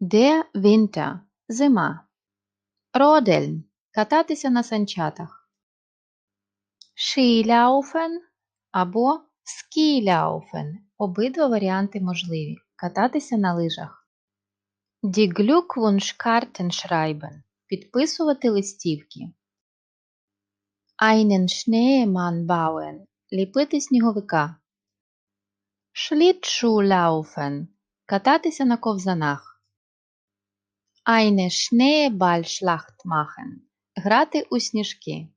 Der Winter – зима. Rodeln – кататися на санчатах. Skilaufen або Skilaufen – обидва варіанти можливі. Кататися на лижах. Die Glückwunschkarten підписувати листівки. Einen Schneemann bauen – ліпити сніговика. Schlittschuhlaufen – кататися на ковзанах. Eine Schneeballschlacht machen – грати у сніжки.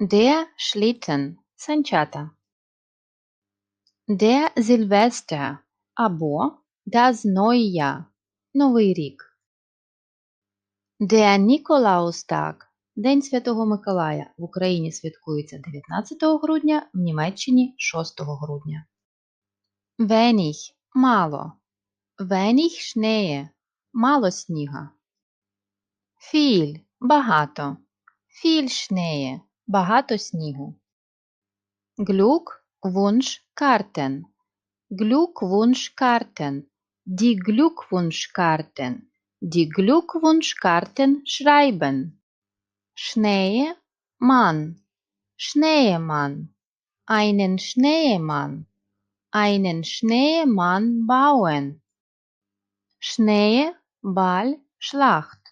Der Schlitten – санчата. Der Silvester або Das Neujahr – Новий рік. Der Nikolaustag – День Святого Миколая. В Україні святкується 19 грудня, в Німеччині 6 грудня. Wenig – мало. Wenig Schnee – мало сніга. Viel – багато. Viel Schnee – багато снігу. Glück Wunsch Karten. Glückwunschkarten. Die Glückwunschkarten. Die Glückwunschkarten schreiben. Schnee Mann. Schneemann. Einen Schneemann. Einen Schneemann bauen. Schnee Ball Schlacht.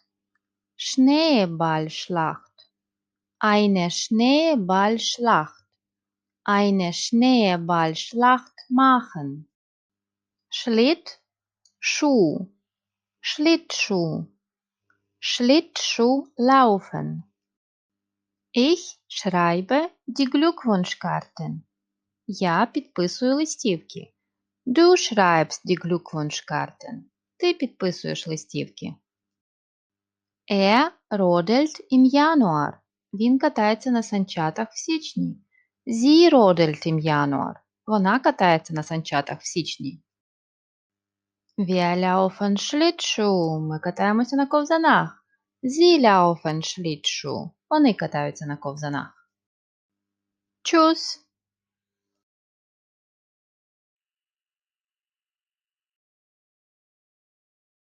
Schneeballschlacht. Eine Schneeballschlacht. Eine Schneeballschlacht machen. Schlitt Schuh. Schlittschuh. Schlittschuh laufen. Ich schreibe die Glückwunschkarten. Я підписую листівки. Du schreibst die Glückwunschkarten. Ти підписуєш листівки. Er rodelt im Januar. Він катається на санчатах в січні. Sie rodelt im Januar. Вона катається на санчатах в січні. Wir laufen. Ми катаємося на ковзанах. Sie laufen Schlittschuh. Вони катаються на ковзанах. Tschüss.